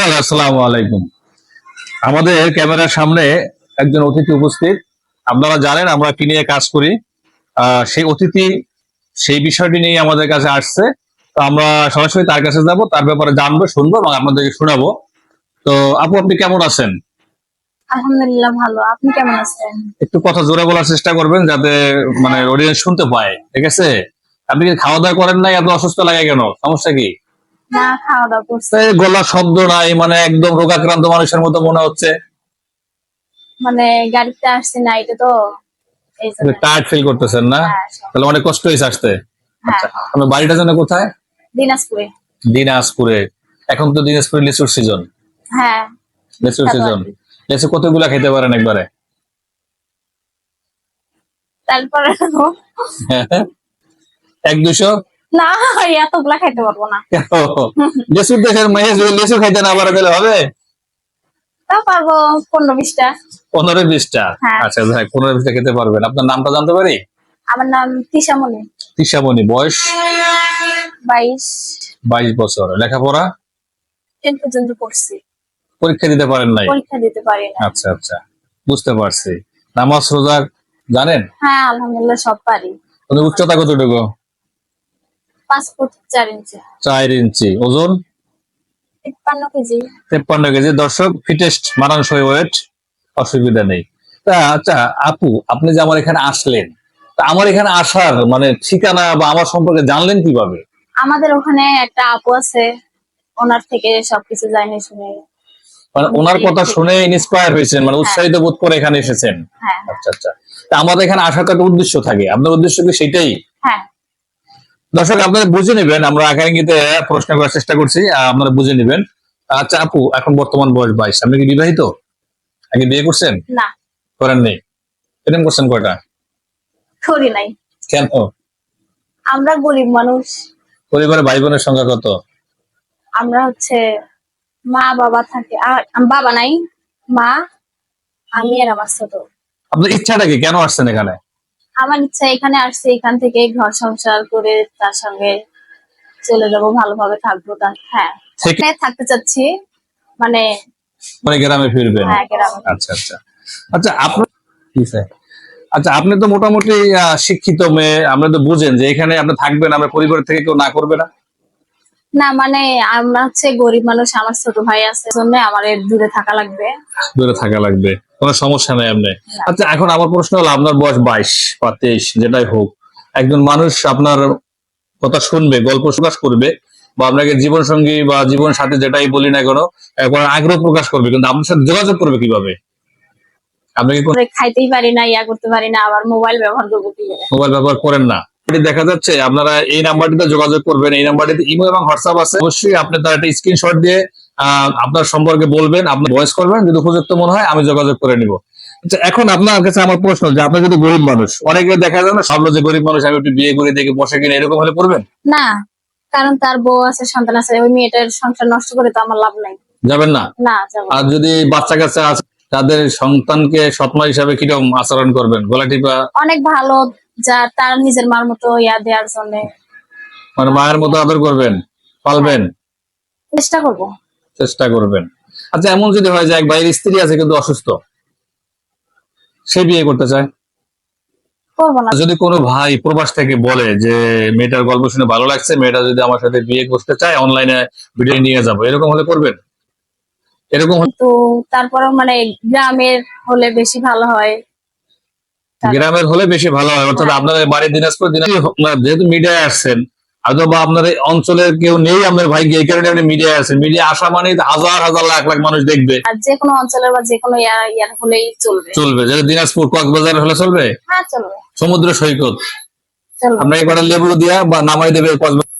আসসালামু আলাইকুম। আমাদের ক্যামেরার সামনে একজন অতিথি উপস্থিত। আপনারা জানেন আমরা কি নিয়ে কাজ করি। আহ, সেই অতিথি সেই বিষয়টি নিয়ে আমাদের কাছে আসছে। তো আমরা সরাসরি তার কাছে যাব তার ব্যাপারে জানব শুনব এবং আপনাদেরকে শোনাবো। তো আপু আপনি কেমন আছেন? আলহামদুলিল্লাহ ভালো। আপনি কেমন আছেন? একটু কথা জোরে বলার চেষ্টা করবেন যাতে মানে অডিয়েন্স শুনতে পায়। ঠিক আছে? আপনি কি খাওয়া দাওয়া করেন নাই? এত অসুস্থ লাগে কেন? সমস্যা কি? গলা শব্দ নাই মানে একদম রোগাক্রান্ত মানুষের মতো মনে হচ্ছে। মানে গাড়িতে আসছি না এটা তো টায়ার্ড ফিল করতেছেন না? হ্যাঁ, তাহলে অনেক কষ্ট হয়েছে আসতে? হ্যাঁ। আপনার বাড়িটা যেন কোথায়? দিনাজপুরে। দিনাজপুরে। এখন তো দিনাজপুরে লিচুর সিজন হ্যাঁ। লিচুর সিজন লিচু কতগুলা খেতে পারেন একবারে? তারপরে এক দুশো না এতগুলা খাইতে পারব না। লিচুর দেশের মেয়ে যদি লিচু খাইতে না পারে তাহলে হবে? তা পারব পনেরো বিশটা। পনেরো বিশটা? হ্যাঁ। আচ্ছা পনেরো বিশটা খেতে পারবেন। আপনার নামটা জানতে পারি? আমার নাম তিশামণি তিশামণি। বয়স? বাইশ। বাইশ বছর। লেখাপড়া? টেন পর্যন্ত পড়ছি। পরীক্ষা দিতে পারেন নাই? পরীক্ষা দিতে পারি না আচ্ছা আচ্ছা। বুঝতে পারছি। নামাজ রোজা জানেন? হ্যাঁ আলহামদুলিল্লাহ সব পারি। উচ্চতা কতটুকু? পাঁচ ফুট চার ইঞ্চি। চার ইঞ্চি। ওজন? তিপ্পান্ন কেজি। তেপ্পান্ন কেজি। দর্শক ফিটেস্ট মানানসই ওয়েট অসুবিধা নেই। তা আচ্ছা আপু আপনি যে আমার এখানে আসলেন তা আমার এখানে আসার মানে ঠিকানা বা আমার সম্পর্কে জানলেন কীভাবে? আমাদের ওখানে একটা আপু আছে ওনার থেকে সবকিছু জানি শুনে। মানে ওনার কথা শুনে ইন্সপায়ার হয়েছেন মানে উৎসাহিত বোধ করে এখানে এসেছেন। হ্যাঁ। আচ্ছা আচ্ছা। তা আমাদের এখানে আসার একটা উদ্দেশ্য থাকে। আপনার উদ্দেশ্য কি সেটাই? হ্যাঁ। দর্শক আপনারা বুঝে নেবেন আমরা একাডেমিতে প্রশ্ন করার চেষ্টা করছি আপনারা বুঝে নেবেন। আচ্ছা আপু এখন বর্তমান বয়স বাইশ আপনি কি বিবাহিত? আগে বিয়ে করছেন? না। করেন নেই। প্রেম করছেন কয়টা? করি নাই। কেন? আমরা গরিব মানুষ। পরিবারে ভাই বোনের সংখ্যা কত? আমরা হচ্ছে মা বাবা থাকে আর বাবা নাই মা আমি আর আমার ছোট। আপনার ইচ্ছাটা কি? কেন আসছেন এখানে? আমার ইচ্ছা এখানে আসছে এখান থেকে ঘর সংসার করে তার সঙ্গে চলে যাব ভালোভাবে থাকব তার হ্যাঁ। এখানে থাকতে চাচ্ছি মানে মানে গ্রামে ফিরবেন? হ্যাঁ আচ্ছা আচ্ছা। আচ্ছা আপনার কি স্যার? আচ্ছা আপনি তো মোটামুটি শিক্ষিত মেয়ে আপনি তো বুঝেন যে এখানে আপনি থাকবেন আমরা পরিবার থেকে কেউ না করবে না? না মানে আমরা হচ্ছে গরিব মানুষ আমার ছোট ভাই আছে জন্য আমার দূরে থাকা লাগবে। দূরে থাকা লাগবে। কোনো সমস্যা নেই আপনি আচ্ছা এখন আমার প্রশ্ন হলো আপনার বয়স বাইশ বা তেইশ যেটাই হোক একজন মানুষ আপনার কথা শুনবে গল্প প্রকাশ করবে বা আপনাকে জীবন সঙ্গী বা জীবন সাথে যেটাই বলি না কেন একবার আগ্রহ প্রকাশ করবে কিন্তু আপনার সাথে যোগাযোগ করবে কীভাবে? আপনি খাইতেই পারি না ইয়া করতে পারি না আবার মোবাইল ব্যবহার করব মোবাইল ব্যবহার করেন না। এটি দেখা যাচ্ছে আপনারা এই নাম্বারটিতে যোগাযোগ করবেন এই নাম্বারটিতে ইমো এবং হোয়াটসঅ্যাপ আছে। অবশ্যই আপনি তার একটা স্ক্রিনশট দিয়ে আপনার সম্পর্কে বলবেন আপনি ভয়েস করবেন যদি উপযুক্ত মনে হয় আমি যোগাযোগ করে নিব। আচ্ছা এখন আপনার কাছে আমার প্রশ্ন যে আপনি যদি গরিব মানুষ অনেকে দেখা যায় না সব যে গরিব মানুষ আমি একটু বিয়ে করে দেখে বসে কিনা এরকম হলে করবেন না কারণ তার বউ আছে সন্তান আছে ওই মেয়েটার সংসার নষ্ট করে তো আমার লাভ নাই। যাবেন না? না যাব না। আর যদি বাচ্চা কাচ্চা আছে তাদের সন্তানকে সৎমা হিসাবে কীরকম আচরণ করবেন? গলা টিপা? অনেক ভালো যা তার নিজের মার মতো ইয়া দেওয়ার জন্য। মানে মায়ের মতো আদর করবেন পালবেন? চেষ্টা করব। চেষ্টা করবেন। আচ্ছা এমন যদি হয় যে এক ভাইয়ের স্ত্রী আছে কিন্তু অসুস্থ সে বিয়ে করতে চায়? যদি কোনো ভাই প্রবাস থেকে বলে যে মেয়েটার গল্প শুনে ভালো লাগছে মেয়েটা যদি আমার সাথে বিয়ে করতে চায় অনলাইনে ভিডিও নিয়ে যাব। এরকম হলে করবেন? এরকম তো তারপরেও মানে গ্রামের হলে বেশি ভালো হয়। গ্রামের হলে বেশি ভালো হয়। অর্থাৎ আপনার বাড়ির দিনাজপুর দিনাজপুর যেহেতু মিডিয়ায় আসছেন অথবা আপনার এই অঞ্চলের কেউ নেই আপনার ভাই এই কারণে আপনি মিডিয়ায় আছেন। মিডিয়া আসা মানে হাজার হাজার লাখ লাখ মানুষ দেখবে। আর যে কোনো অঞ্চলের বা যে কোনো ইয়ার হলেই চলবে। চলবে। যেটা দিনাজপুর কক্সবাজার হলে চলবে? হ্যাঁ চলবে। সমুদ্র সৈকত। আমরা আপনাকে কটা লেবু দিয়া বা নামাই দেবে কক্সবাজার।